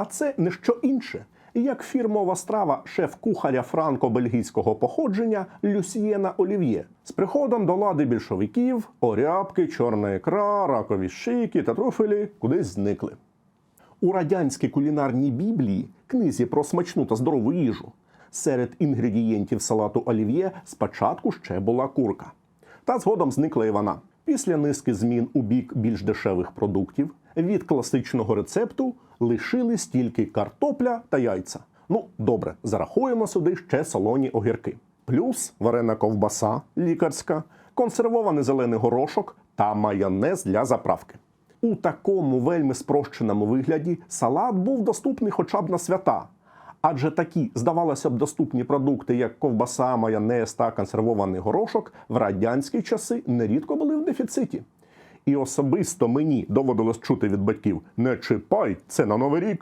А це не що інше, як фірмова страва шеф-кухаря франко-бельгійського походження Люсьєна Олів'є. З приходом до лади більшовиків орябки, чорна ікра, ракові шийки та трофелі кудись зникли. У радянській кулінарній біблії, книзі про смачну та здорову їжу, серед інгредієнтів салату олів'є спочатку ще була курка. Та згодом зникла і вона. Після низки змін у бік більш дешевих продуктів від класичного рецепту лишились тільки картопля та яйця. Ну, добре, зарахуємо сюди ще солоні огірки. Плюс варена ковбаса лікарська, консервований зелений горошок та майонез для заправки. У такому вельми спрощеному вигляді салат був доступний хоча б на свята. Адже такі, здавалося б, доступні продукти, як ковбаса, майонез та консервований горошок, в радянські часи нерідко були в дефіциті. І особисто мені доводилось чути від батьків: не чіпай це на новий рік.